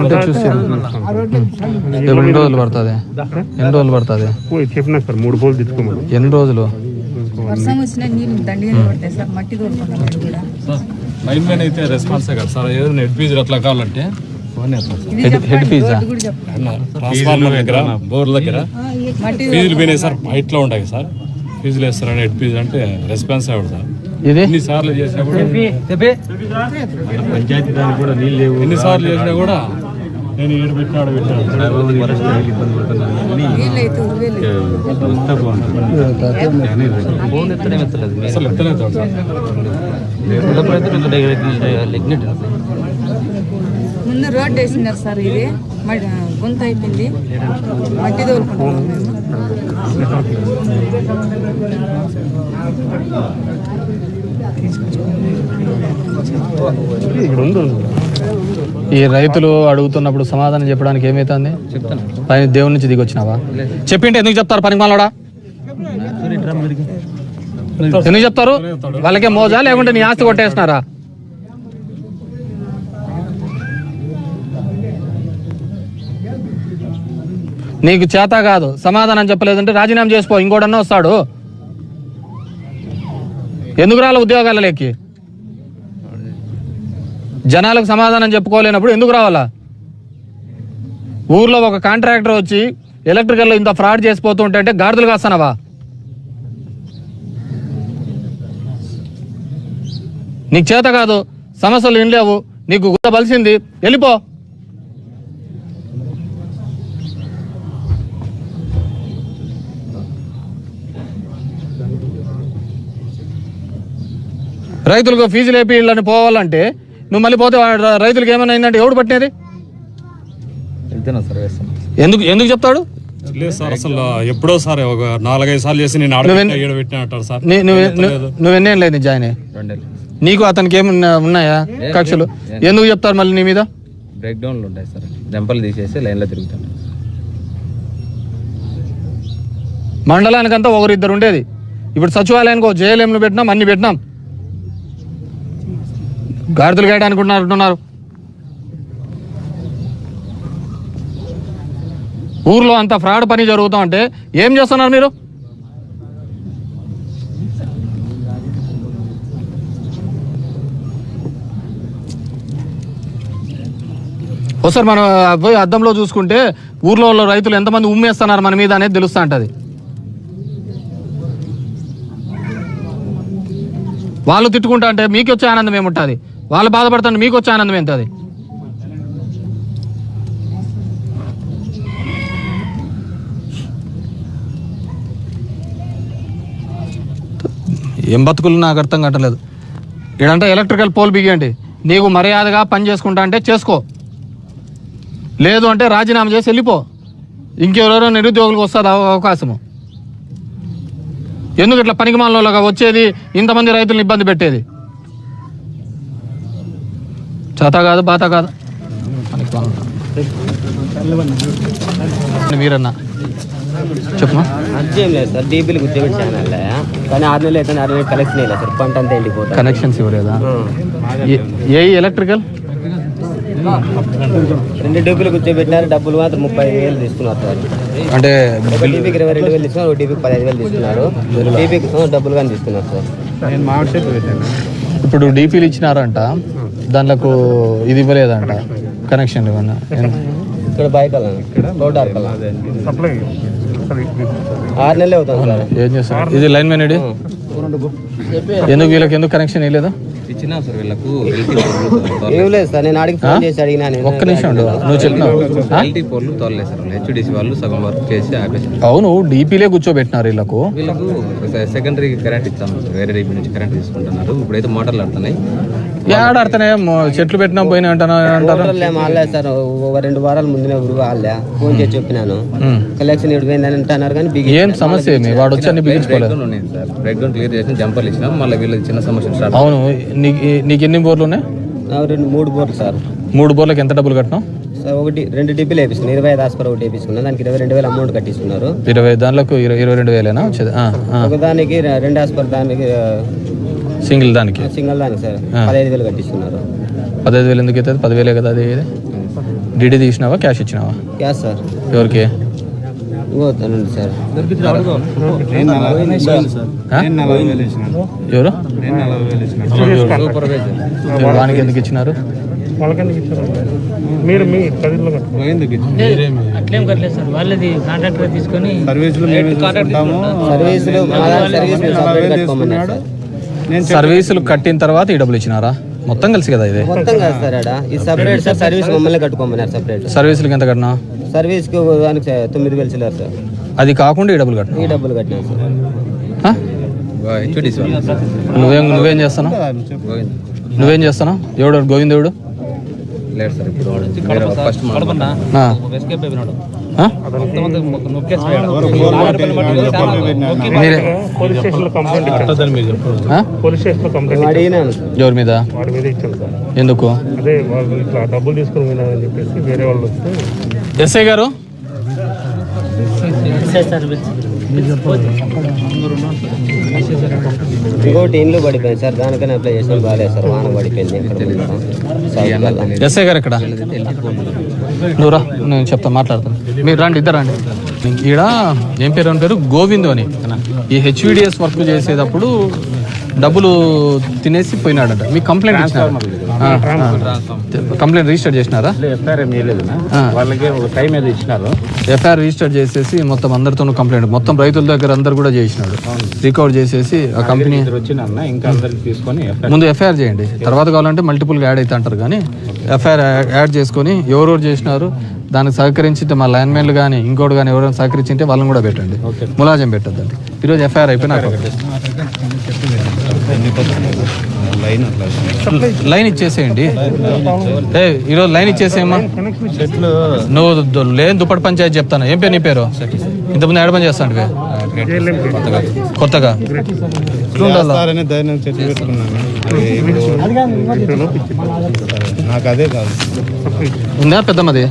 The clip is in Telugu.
ఉంటే చూసి ఎన్ని రోజులు పడుతుంది? ఎన్ని రోజులు పడుతుంది? చెప్పినా సార్ మూడు పోలు తెచ్చుకోమని ఎన్ని రోజులు? వర్షం వచ్చినా నీళ్ళు దండిగానే పడతాయి సార్ మట్టి తోలుకుంటాం కూడా. లైన్ మ్యాన్ అయితే రెస్పాన్స్ కదా సార్ ఏదో నెట్ ఫీజు అట్లా కావాలంటే హెడ్ హెడ్ ఫీజా ట్రాన్స్ఫార్మర్ దగ్గర బోర్ దగ్గర మట్టి ఫీజులు పోయినాయి సార్ హైట్లో ఉంటాయి సార్. ఫీజులు వేస్తారని హెడ్ ఫీజు అంటే రెస్పాన్స్ అవ్వడు సార్. ఇది? ఎన్ని సార్లు చేసినా కూడా పంచాయతీ దానికి కూడా నీళ్ళు లేవు. ఎన్ని సార్లు చేసినా కూడా నేను ఏడు పెట్టినాడు ఉరివేలు అసలు సార్. ముందు రోడ్డు వేసినారు సార్ ఇది. గుంత అయిపోయింది. మట్టి తోలుకుంటున్నాం ఈ రైతులు అడుగుతున్నప్పుడు సమాధానం చెప్పడానికి ఏమైతుంది? పైన దేవుడి నుంచి దిగొచ్చినావా? చెప్పింటే ఎందుకు చెప్తారు పని మాలోడా ఎందుకు చెప్తారు? వాళ్ళకే మోజా లేకుంటే నీ ఆస్తి కొట్టేస్తున్నారా నీకు చేత కాదు. సమాధానం చెప్పలేదంటే రాజీనామా చేసుకో ఇంకోడన్నా వస్తాడు. ఎందుకు రాలే ఉద్యోగాలలోకి జనాలకు సమాధానం చెప్పుకోలేనప్పుడు ఎందుకు రావాలా? ఊర్లో ఒక కాంట్రాక్టర్ వచ్చి ఎలక్ట్రికల్లో ఇంత ఫ్రాడ్ చేసిపోతుంటే అంటే గాడిదలు కాస్తానవా? నీకు చేత కాదు. సమస్యలు ఏం లేవు. నీకు గుద్ద బలిసింది. వెళ్ళిపో. రైతులకు ఫీజులు లేపి వీళ్ళని పోవాలంటే నువ్వు మళ్ళీ పోతే రైతులకు ఏమైనా అయిందంటే ఎవడు పట్టినది? ఎందుకు ఎందుకు చెప్తాడు? లేదు సార్ అసలు ఎప్పుడో సార్ ఒక నాలుగైదు సార్లు చేసి నేను ఆడ నువ్వెన్- ఏడు పెట్టిన అంటారు సార్. నువ్వెన్నేం లేదు జాయిన్ అయ్యి? నీకు అతనికి ఏమన్నా ఉన్నాయా కక్షలు? ఎందుకు చెప్తారు మళ్ళీ నీ మీద? బ్రేక్ డౌన్లు ఉంటాయి సార్. దెంపలు తీసేసి లైన్లో తిరుగుతాను మండలానికంతా ఒకరిద్దరు ఉండేది. ఇప్పుడు సచివాలయానికి ఒక జేఎల్ఎంను పెట్టినాం అన్ని పెట్టినాం. గాడిదలు గాయడానికి అంటున్నారు ఊర్లో అంత ఫ్రాడ్ పని జరుగుతా ఉంటే ఏం చేస్తున్నారు మీరు? ఒకసారి మనం పోయి అద్దంలో చూసుకుంటే ఊర్లో వాళ్ళ రైతులు ఎంతమంది ఉమ్మేస్తున్నారు మన మీద అనేది తెలుస్తూ ఉంటుంది వాళ్ళు తిట్టుకుంటా అంటే మీకు వచ్చే ఆనందం ఏముంటుంది? వాళ్ళు బాధపడుతుంటే మీకు వచ్చే ఆనందం ఏంటది? ఏం బతుకులు నాకు అర్థం కట్టలేదు ఇడంటే ఎలక్ట్రికల్ పోల్ బిగియండి. నీకు మర్యాదగా పని చేసుకుంటా అంటే చేసుకో. లేదు అంటే రాజీనామా చేసి వెళ్ళిపో. ఇంకెవరెవరో నిరుద్యోగులకు వస్తుంది అవ- అవకాశము. ఎందుకు ఇట్లా పనికిమాలలోగా వచ్చేది ఇంతమంది రైతులను ఇబ్బంది పెట్టేది? చేత కాదు బాత కాదు. మీరన్నా చెప్పమా అర్థం లేదు సార్ డీపీలు కూర్చోబెట్టి ఛానల్ కానీ ఆరు నెలలు అయితే ఆరు నెలలు కలెక్షన్ లేదు సార్ పంట అంతా కనెక్షన్స్ ఇవ్వలేదా? ఏ- ఎలక్ట్రికల్ రెండు డీపీలు కూర్చోబెట్టినారు డబ్బులు మాత్రం ముప్పై ఐదు వేలు తీసుకున్నారు సార్. అంటే డీపీకి ఇరవై రెండు వేలు తీసుకున్నారు డీపీకి పదహైదు వేలు తీసుకున్నారు. డీపీకి డబ్బులు కానీ తీసుకున్నారు సార్. నేను మామిడి చెట్టు పెట్టాను. ఇప్పుడు డీపీలు ఇచ్చినారంట. దాంట్లో ఇది ఇవ్వలేదంట. కనెక్షన్ ఇవ్వన్నా ఇక్కడ బైకల్? రోడ్ ఆరు నెలలు అవుతుంది సార్. ఏం చేస్తారు? ఇది లైన్ మ్యాన్ ఎందుకు వీళ్ళకి ఎందుకు కనెక్షన్ ఇవ్వలేదు? ఇచ్చినా సార్ వీళ్ళకు ఏం లేదు సార్ నేను ఆడికి ఫోన్ చేసి అడిగినా నేను. ఒక్క నిమిషం ఉండు నువ్వు చెప్పినావు ఆ? ఎల్టీ పోర్లు తోలలేదు సార్ వాళ్ళు. హెచ్డిసి వాళ్ళు సగం వర్క్ చేసి ఆపేసారు అవును డీపీలే కూర్చోబెట్టినారు వీళ్ళకు. వీళ్ళకు సెకండరీ కరెంట్ సార్. వేరే డీపీ నుంచి కరెంట్ తీసుకుంటున్నారు. ఇప్పుడైతే మోటార్లు ఆడుతున్నాయి. ఏడాడుతున్నాయి చెట్లు పెట్టినా పోయినా అంటారు అంటారు? ఏం ఆడలేదు సార్. ఒక రెండు వారాల ముందునే ఊరు వాళ్ళే ఫోన్ చేసి చెప్పినాను. కలెక్షన్ ఇడిపోయిందని అంటున్నారు కానీ బిగి ఏం సమస్య ఏమి? వాడు వచ్చి అన్ని బ్రేక్ బిగించుకోలేదు డౌన్ ఉన్నాయి సార్. బ్రేక్ డౌన్ క్లియర్ చేసిన జంపర్లు ఇచ్చినాం. మళ్ళీ వీళ్ళకి చిన్న సమస్య స్టార్ట్ అవును నీకు నీకు ఎన్ని బోర్లు ఉన్నాయి? రెండు మూడు బోర్లు సార్. మూడు బోర్లకి ఎంత డబ్బులు కట్టినావు? సార్ ఒకటి రెండు డిబ్బీలు వేపించుకున్నాను ఇరవై ఐదు ఆస్పర్ ఒకటి వేపించుకున్నాను దానికి ఇరవై రెండు వేలు అమౌంట్ కట్టిస్తున్నారు. ఇరవై దానిలకు ఇరవై రెండు వేలేనా? వచ్చేది ఆ, ఆ. ఒక దానికి రె- రెండు ఆస్పర్ దానికి సింగిల్ దానికి? సింగల్ దానికి సార్. పదహైదు వేలు కట్టిస్తున్నారు. పదహైదు వేలు ఎందుకు అవుతుంది పదివేలే కదా అది డీడీ తీసినావా? క్యాష్ ఇచ్చినావా? Cash sir. ఎవరికి? ఇంకో తనండి సార్. ఆ? ఎవరు? సూపర్వైజర్ ఎవరు? వానికి ఎందుకు ఇచ్చినారు? వాళ్ళకెందుకు ఇచ్చారు? మీరు మీ పదిలో కట్టుకోండి ఎందుకు అట్లేం కట్టలేదు సార్. వాళ్ళది కాంట్రాక్టర్ తీసుకొని సర్వీసులు కట్టిన తర్వాత ఈ డబ్బులు ఇచ్చినారా? మొత్తం కలిసి కదా ఇది? మొత్తం కాదు సార్ సపరేట్ సార్ సర్వీస్ మమ్మల్ని కట్టుకోమన్నారు సపరేట్. సర్వీసులకి ఎంత కట్టినా? సర్వీస్కి దానికి తొమ్మిది వేలు చిల్లర సార్. అది కాకుండా ఈ డబ్బులు కట్టినా ఈ డబ్బులు కట్టినాం సార్. నువ్వేం నువ్వేం చేస్తున్నావు నువ్వేం చేస్తున్నావు ఎవడు? గోవిందేవుడు లేదు సార్ ఇప్పుడు ఫస్ట్ ఎవరి మీద? ఎందుకు? అదే వాళ్ళు ఇట్లా డబ్బులు తీసుకుని వేరే వాళ్ళు వస్తే ఎస్ఐ గారు? ఇంకోటి ఇండ్లు పడిపోయింది సార్. దానికైనా అప్లై చేసాం. బాగాలేదు సార్. వాన పడిపోయింది. సార్? ఎస్ఐ గారు ఇక్కడ నువ్వురా నేను చెప్తాను మాట్లాడతాను. మీరు రండి ఇద్దరు రండి. ఈడ ఏం పేరు అని పేరు? గోవిందు అని. ఈ హెచ్విడిఎస్ వర్క్ చేసేటప్పుడు డబ్బులు తినేసి పోయినాడంట. మీకు కంప్లైంట్ ఇచ్చినారు? కంప్లైంట్ రిజిస్టర్ చేసినారా? ఎఫ్ఐఆర్ రిజిస్టర్ చేసేసి మొత్తం అందరితోనూ కంప్లైంట్ మొత్తం రైతుల దగ్గర అందరు కూడా చేసినాడు. రికవర్ చేసేసి ఆ కంపెనీ ముందు ఎఫ్ఐఆర్ చేయండి. తర్వాత కావాలంటే మల్టిపుల్గా యాడ్ అయితే అంటారు కానీ ఎఫ్ఐఆర్ యాడ్ చేసుకొని ఎవరెవరు చేసినారు దానికి సహకరించింటే మా ల్యాండ్మెన్లు కానీ ఇంకోటి కానీ ఎవరైనా సహకరించింటే వాళ్ళని కూడా పెట్టండి. ములాజం పెట్టద్దండి. ఈరోజు ఎఫ్ఐఆర్ అయిపోయినాక లైన్ ఇచ్చేసేయండి. ఈరోజు లైన్ ఇచ్చేసేయమ్మా. నువ్వు లేని దుప్పటి పంచాయతీ చెప్తాను. ఏం పేరు నీ పేరు? ఇంతకుముందు ఏడ పని చేస్తాను కొత్తగా. నాకు అదే కాదు ఉందా పెద్దమ్మది?